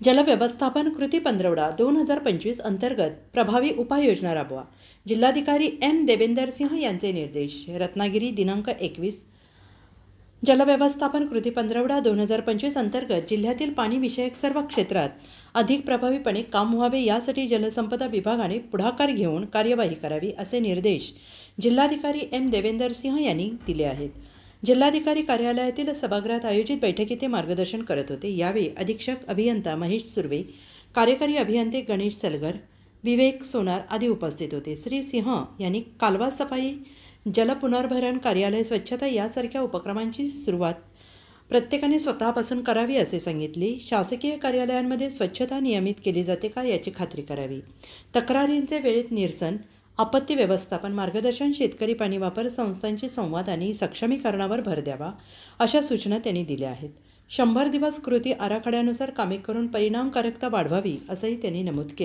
जलव्यवस्थापन कृती पंधरवडा दोन हजार पंचवीस अंतर्गत प्रभावी उपाययोजना राबवा. जिल्हाधिकारी एम देवेंदर सिंह यांचे निर्देश. रत्नागिरी दिनांक एकवीस. जलव्यवस्थापन कृती पंधरवडा दोन हजार पंचवीस अंतर्गत जिल्ह्यातील पाणीविषयक सर्व क्षेत्रात अधिक प्रभावीपणे काम व्हावे यासाठी जलसंपदा विभागाने पुढाकार घेऊन कार्यवाही करावी असे निर्देश जिल्हाधिकारी एम देवेंदर सिंह यांनी दिले आहेत. जिल्हाधिकारी कार्यालयातील सभागृहात आयोजित बैठकीत ते मार्गदर्शन करत होते. यावेळी अधीक्षक अभियंता महेश सुर्वे कार्यकारी अभियंते गणेश सलगर विवेक सोनार आदी उपस्थित होते. श्री सिंह यांनी कालवा सफाई जलपुनर्भरण कार्यालय स्वच्छता यासारख्या उपक्रमांची सुरुवात प्रत्येकाने स्वतःपासून करावी असे सांगितले. शासकीय कार्यालयांमध्ये स्वच्छता नियमित केली जाते का याची खात्री करावी. तक्रारींचे वेळेत निरसन आपत्ती व्यवस्थापन मार्गदर्शन शेतकरी पाणी वापर संस्थांची संवाद आणि सक्षमीकरणावर भर द्यावा अशा सूचना त्यांनी दिल्या आहेत. शंभर दिवस कृती आराखड्यानुसार कामे करून परिणामकारकता वाढवावी असंही त्यांनी नमूद केलं.